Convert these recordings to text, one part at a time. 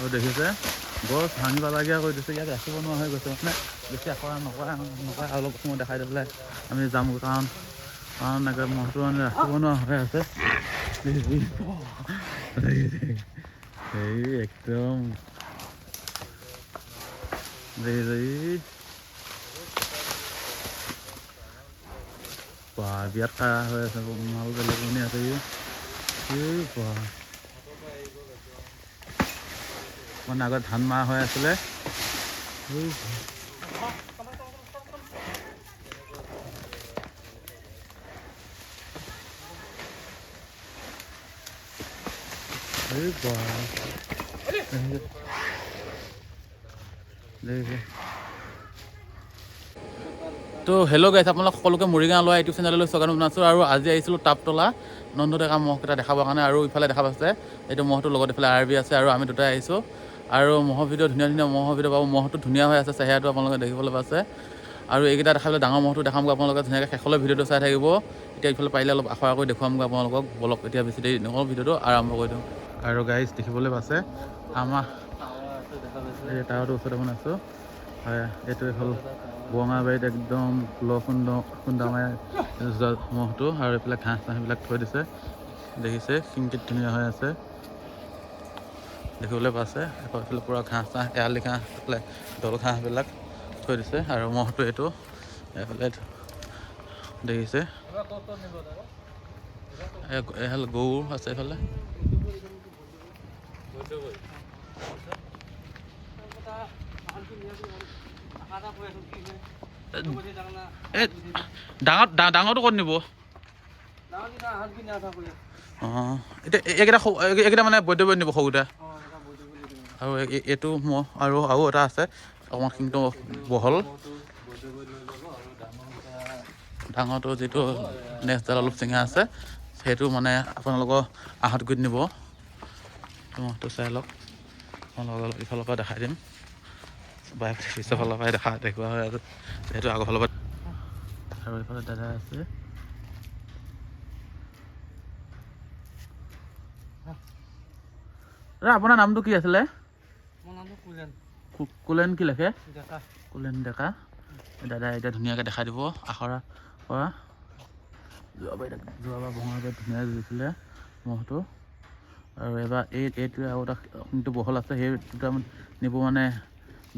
আৰু দেখিছে? গছ ভাঙি পেলাগীয়া কৰি দিছে, ইয়াত ৰাখিব নোৱাৰা হৈ গৈছে। মানে বেছি আখৰা নকৰা নকৰা অলপ সময় দেখাই দি পেলাই আমি যাম কাৰণ কাৰণ এনেকৈ মহটো মানে ৰাখিব নোৱাৰা হৈ আছে। এই একদম। বিয়াত খাৰা হৈ আছে মাল বেলেগ আছে। এই বা মানে আগত ধান মাৰা হৈ আছিলে? তো হেল্ল' গাইছ আপোনালোক সকলোকে মৰিগাঁও লোৱা ইউটিউব চেনেললৈ স্বাগতম জনাইছোঁ আৰু আজি আহিছিলোঁ টাপতলা নন্দ ডেকা মহকেইটা দেখাবৰ কাৰণে আৰু ইফালে দেখা পাইছে। এইটো মহটোৰ লগত ইফালে আৰ বি আছে আৰু আমি দুটাই আহিছোঁ। আৰু মহৰ ভিডিঅ' ধুনীয়া ধুনীয়া মহৰ ভিডিঅ' পাব মহটো ধুনীয়া হৈ আছে চেহেৰাটো আপোনালোকে দেখিবলৈ পাইছে। আৰু এইকেইটা দেখাবলৈ ডাঙৰ মহটো দেখামগৈ আপোনালোকে ধুনীয়াকৈ শেষলৈ ভিডিঅ'টো চাই থাকিব। এতিয়া ইফালে পাৰিলে অলপ আখৰা কৰি দেখুৱামগৈ আপোনালোকক। বলক এতিয়া বেছি দেৰি নকওঁ ভিডিঅ'টো আৰম্ভ কৰি দিওঁ। আৰু গাইজ দেখিবলৈ পাইছে আমাৰ এই টাৱাৰটোৰ ওচৰতে মানে আছোঁ। হয় এইটোৱে হ'ল বঙাবাৰীত একদম লখুণ্ড খুন্দামাই যোৱা মহটো আৰু এইফালে ঘাঁহ চাহ এইবিলাক থৈ দিছে। দেখিছে কিংকিত ধুনীয়া হৈ আছে। দেখিবলৈ পাইছে। আকৌ এইফালে পূৰা ঘাঁহ চাহ এৰালি ঘাঁহ এইফালে দল ঘাঁহবিলাক থৈ দিছে আৰু মহটো এইটো এইফালে দেখিছে। এই- এইফালে গৰু আছে এইফালে। ডাঙৰ ডাঙৰটো ক'ত নিব? অঁ এতিয়া এই- এইকেইটা এইকেইটা মানে বৈদ্যুত নিব সৰুকেইটা। আৰু এই- এই- এইটো মহ আৰু আৰু এটা আছে অকণমান কিন্তু বহল। ডাঙৰটো যিটো নেক্সটডাল অলপ চিঙা আছে, সেইটো মানে আপোনালোকৰ আহঁত গুৰিত নিব। মহটো চাই লওক আপোনালোকক ইফালৰ পৰা দেখাই দিম। বাই পিছৰ ফালৰ পৰাই দেখা দেখুওৱা হয় আৰু, যিহেতু আগৰ ফালৰ পৰা আৰু এইফালে দাদা আছে। আপোনাৰ নামটো কি আছিলে? কুলেন। কি লেখে? কুলেন ডেকা। দাদা এতিয়া ধুনীয়াকৈ দেখাই দিব আখৰা পৰা। যোৱাবাৰ এতিয়া- যোৱাবাৰ বঙাবাৰীত ধুনীয়াকৈ দিছিলে মহটো। আৰু এবাৰ এই এইটোৱে আৰু এটা যোনটো বহল আছে সেই দুটা নিব মানে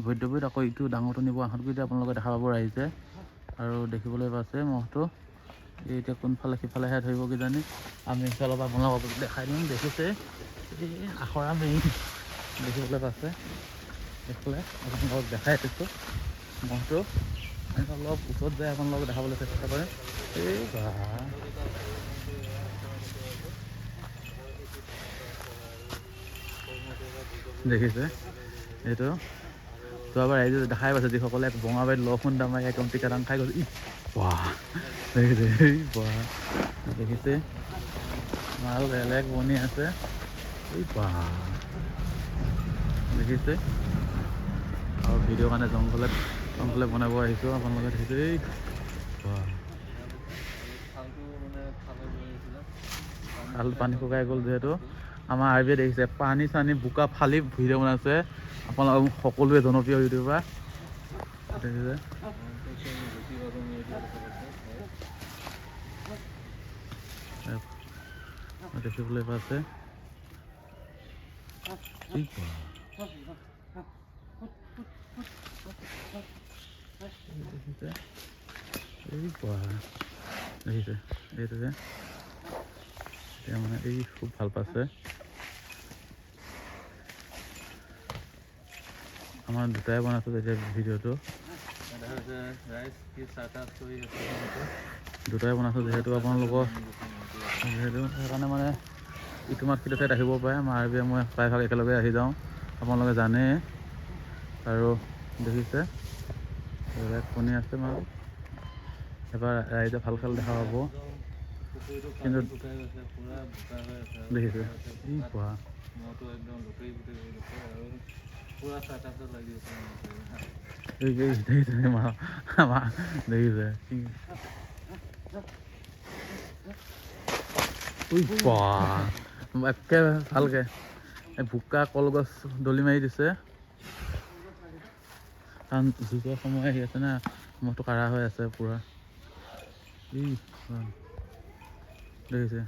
বৈদ্যুতিক আকৌ ইটো ডাঙৰটো নিব আহঁতগুৰিতে আপোনালোকে দেখা পাব আহিছে আৰু দেখিবলৈ পাইছে মহটো। এই এতিয়া কোনফালে সিফালেহে ধৰিব কিজানি। আমি ইফালৰ পৰা আপোনালোকক দেখাই দিম দেখিছে। এই আখৰা মেইন দেখিবলৈ পাইছে। এইফালে আপোনালোকক দেখাই দিছোঁ মহটো এনেকৈ অলপ ওচৰত যায় আপোনালোকক দেখাবলৈ চেষ্টা কৰে এই বা। দেখিছে? এইটো। যোৱাবাৰ ৰাইজে দেখাই পাইছে, যিসকলে বঙাবাৰীত লখুন দামাই একদম টিকাদাং খাই গৈছে। ই বাহ দেখিছে? এই বাহ দেখিছে? মাল বেলেগ বনি আছে। এই বাহ দেখিছে? আৰু ভিডিঅ' কাৰণে জংঘলে জংঘলে বনাব আহিছোঁ, আপোনালোকে দেখিছে, এই। খাল পানী শুকাই গ'ল যিহেতু। আমাৰ আৰ বিয়ে দেখিছে, পানী চানী বোকা ফালি ভিডিঅ' বনাইছে। আপোনালোক সকলোৱে জনপ্ৰিয় ইউটিউবাৰ। দেখিছে? দেখিবলৈ পাইছে। এই বাহ। দেখিছে এই। দেখিছে এইটো যে এতিয়া মানে এই খুব ভালো পাইছে আমাৰ দুটাই বনাইছোঁ তেতিয়া ভিডিঅ'টো দুটাই বনাইছোঁ যিহেতু আপোনালোকৰ যিহেতু সেইকাৰণে মানে ইটো মাত সিটো ঠাইত আহিব পাৰে আমাৰ আৰ বি মই প্ৰায়ভাগ একেলগে আহি যাওঁ আপোনালোকে জানেই আৰু দেখিছে শুনি আছে মাল। এবাৰ ৰাইজে ভালো খেল দেখা পাব। কিন্তু দেখিছে। ই কোৱা? একে ভালকে। এই কলগছ দলি মাৰি দিছে। কাৰণ যুগৰ সময় আহি আছে না মহটো কাঢ়া হৈ আছে পূৰা ই। দেখিছে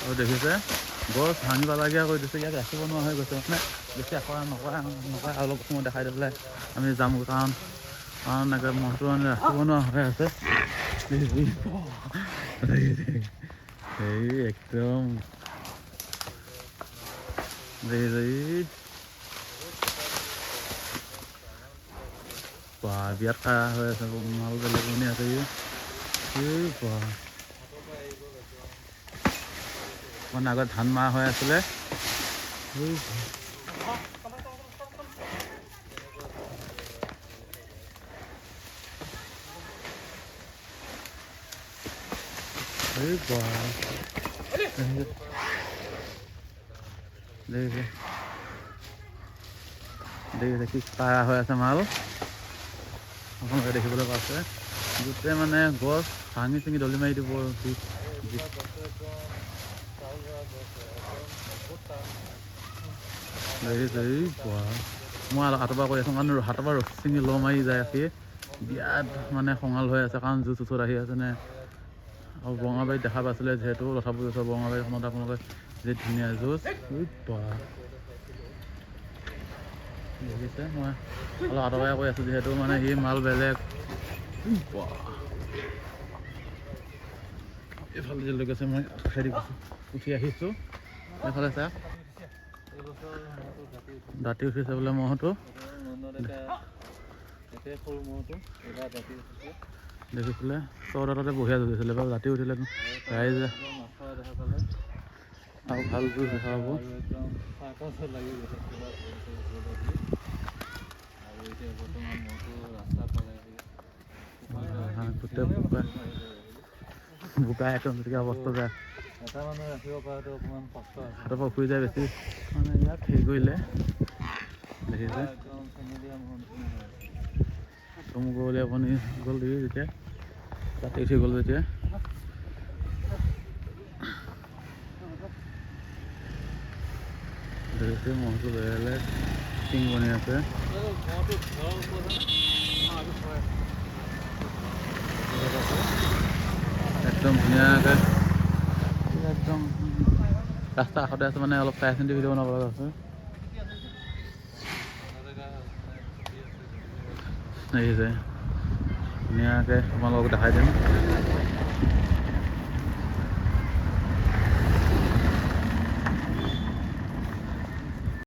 আৰু দেখিছে গছ ভাঙি পেলাগীয়া কৰি দিছে ইয়াক ৰাখিব নোৱাৰা হৈ গৈছে মানে বেছি আখৰা নকৰা নকৰা অলপ সময় দেখাই দি পেলাই আমি যাম কাৰণ কাৰণ এনেকৈ মহটো মানে ৰাখিব নোৱাৰা হৈ আছে এই একদম দেখিছে ই বা বিয়াত খাৰা হৈ আছে মাল বেলেগ শুনি আছে ই এই বা মানে আগত ধান মাৰা হৈ আছিলে এই বা। এই বা দেখিছে দেখিছে দেখিছে কি কাৰা হৈ আছে মাল আপোনালোকে দেখিবলৈ পাইছে গোটেই মানে গছ ভাঙি চিঙি দলি মাৰি দিব। মই আৰু হাতৰ পৰা কৈ আছোঁ কাৰণ হাতৰ পৰা ৰছী চিঙি ল মাৰি যায় সি বিৰাট মানে খঙাল হৈ আছে কাৰণ জুচ ওচৰত আহি আছে নে আৰু বঙাবাৰীত দেখা পাইছিলে যিহেতু তথাপিও কৈছোঁ বঙাবাৰীখনত আপোনালোকে যি ধুনীয়া বাহ। দেখিছে মই অলপ আঁতৰ পৰাই কৈ আছোঁ, যিহেতু মানে সি মাল বেলেগ। এইফালে যে লৈ গৈছে, মই গৈছোঁ। উঠি আহিছোঁ। এইফালে চাওক দাঁতি উঠিছে বোলে মহটো। দেখিছিলে? চৌদ তাতে বঢ়িয়া যুঁজিছিলে বাৰু ৰাতি উঠিলে। ৰাইজে আৰু ভালো যুঁজ দেখা পাব গোটেই বোকা। বোকা একদম গতিকে অৱস্থা বেয়া এটা মানুহ ৰাখিব পৰাটো অকণমান কষ্ট আছে পৰা উঠি যায় বেছি মানে ইয়াত হেৰি কৰিলে দেখিছে। চমু কৰিবলৈ আপুনি গ'ল দেখি যেতিয়া ৰাতি উঠি গ'ল যেতিয়া দেখিছে মহটো বেলেগ টিং বনি আছে। একদম ধুনীয়াকৈ একদম। ৰাস্তা কাষতে আছে মানে অলপ চাই চিন্তি ভিডিঅ' বনাব লগা আছে। দেখিছে। ধুনীয়াকৈ তোমালোকক দেখাই দিম।